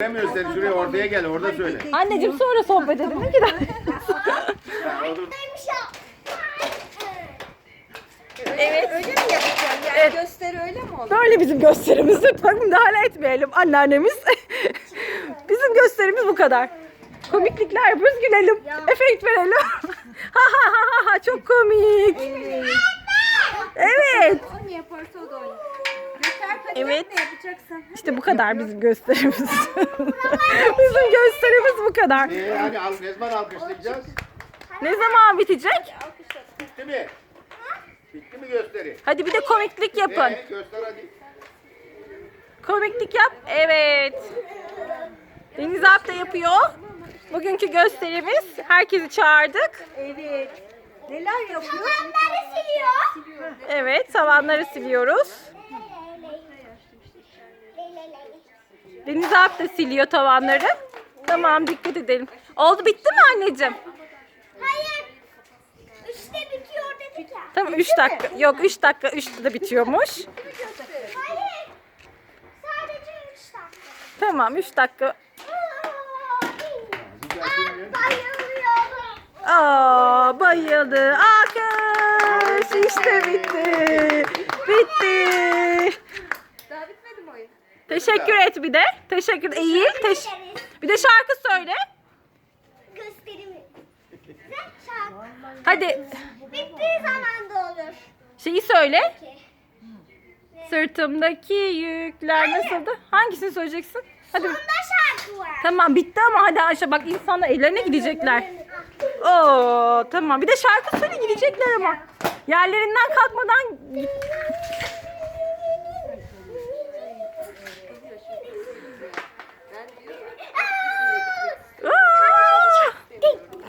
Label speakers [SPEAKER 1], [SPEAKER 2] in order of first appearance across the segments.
[SPEAKER 1] Göremiyoruz seni şuraya ortaya gel orada söyle.
[SPEAKER 2] Anneciğim sonra sohbet edelim. Ne
[SPEAKER 1] olur.
[SPEAKER 2] evet.
[SPEAKER 3] Öyle mi yapacağım? Yani
[SPEAKER 2] Evet.
[SPEAKER 3] gösteri öyle mi olur?
[SPEAKER 2] Böyle bizim gösterimiz. Lütfen müdahale etmeyelim anneannemiz. bizim gösterimiz bu kadar. Komiklikler yapıyoruz gülelim. Efekt verelim. ha ha ha ha ha çok komik. Evet.
[SPEAKER 3] O ne yaparsa o da oynar.
[SPEAKER 2] Evet.
[SPEAKER 3] ne yapacaksın?
[SPEAKER 2] İşte bu kadar bizim gösterimiz. bizim gösterimiz bu kadar.
[SPEAKER 1] Ee, hadi al, ne zaman alkışlayacağız?
[SPEAKER 2] Ne zaman bitecek?
[SPEAKER 1] Bitti mi? Bitti mi gösteri?
[SPEAKER 2] Hadi bir de komiklik yapın.
[SPEAKER 1] Ee, göster hadi.
[SPEAKER 2] Komiklik yap. Evet. Deniz Alp da yapıyor. Bugünkü gösterimiz. Herkesi çağırdık.
[SPEAKER 3] Evet. Neler yapıyor?
[SPEAKER 2] Evet, tavanları siliyoruz. Deniz Alp da siliyor tavanları. Tamam, dikkat edelim. Oldu, bitti mi anneciğim?
[SPEAKER 4] Hayır. Üçte bitiyor dedik ya.
[SPEAKER 2] Tamam, 3 dakika. Yok, 3 dakika. 3'te de bitiyormuş.
[SPEAKER 4] Hayır. Sadece üç dakika.
[SPEAKER 2] Tamam, 3 dakika.
[SPEAKER 4] Aa, bayılıyorum.
[SPEAKER 2] Aa, bayıldı. Alkış. İşte bitti. Bitti. Teşekkür et bir de. Teşekkür Eğil. Teş bir de şarkı söyle.
[SPEAKER 4] Gösterimi. Ve şarkı.
[SPEAKER 2] Hadi
[SPEAKER 4] Bittiği zaman da olur.
[SPEAKER 2] şeyi söyle. Sırtımdaki yükler nasıldı? Hangisini söyleyeceksin? Hadi.
[SPEAKER 4] Bunda şarkı var.
[SPEAKER 2] Tamam bitti ama hadi Ayşe bak insanlar evlerine gidecekler. Oo tamam. Bir de şarkı söyle gidecekler ama. Yerlerinden kalkmadan Aa!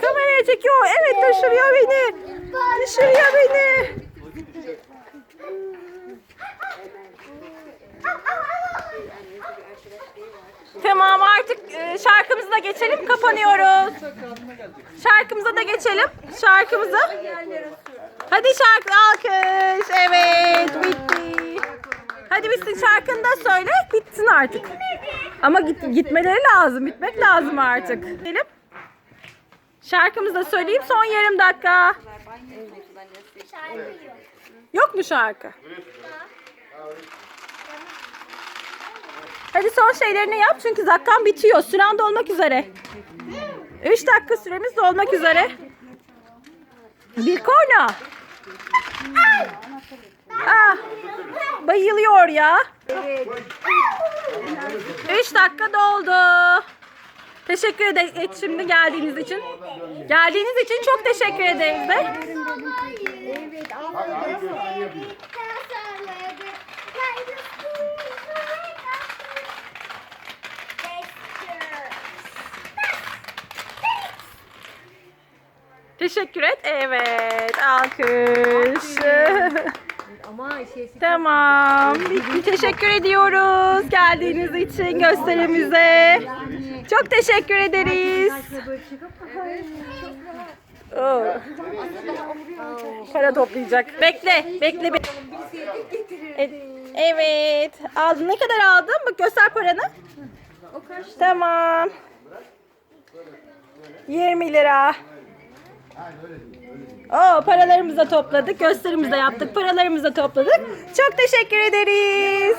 [SPEAKER 2] Kameraya çekiyor. Evet düşürüyor beni. Düşürüyor beni. Tamam artık e, şarkımıza da geçelim. Kapanıyoruz. Şarkımıza da geçelim. Şarkımıza. Hadi şarkı alkış. Evet bitti. Hadi bitsin şarkını da söyle. Bitsin artık. Ama git, gitmeleri lazım. Bitmek lazım artık. Gidelim. Şarkımızı da söyleyeyim. Son yarım dakika.
[SPEAKER 4] Yok.
[SPEAKER 2] Mu şarkı? Hadi son şeylerini yap çünkü dakikam bitiyor. Süren dolmak üzere. 3 dakika süremiz dolmak üzere. Bir korna. Ah, bayılıyor ya. 3 dakika doldu. Teşekkür ederim şimdi geldiğiniz için. Geldiğiniz için çok teşekkür ederiz de. Teşekkür et. Evet. Alkış.
[SPEAKER 3] Ama şey
[SPEAKER 2] tamam. Teşekkür ediyoruz geldiğiniz için gösterimize. Çok teşekkür ederiz. Oo. Para toplayacak. Bekle. Bekle. bekle. E- Evet. Aldın. Ne kadar aldın? Bak göster paranı. Tamam. 20 lira. Oo, paralarımızı da topladık. Gösterimizi de yaptık. Paralarımızı da topladık. Çok teşekkür ederiz.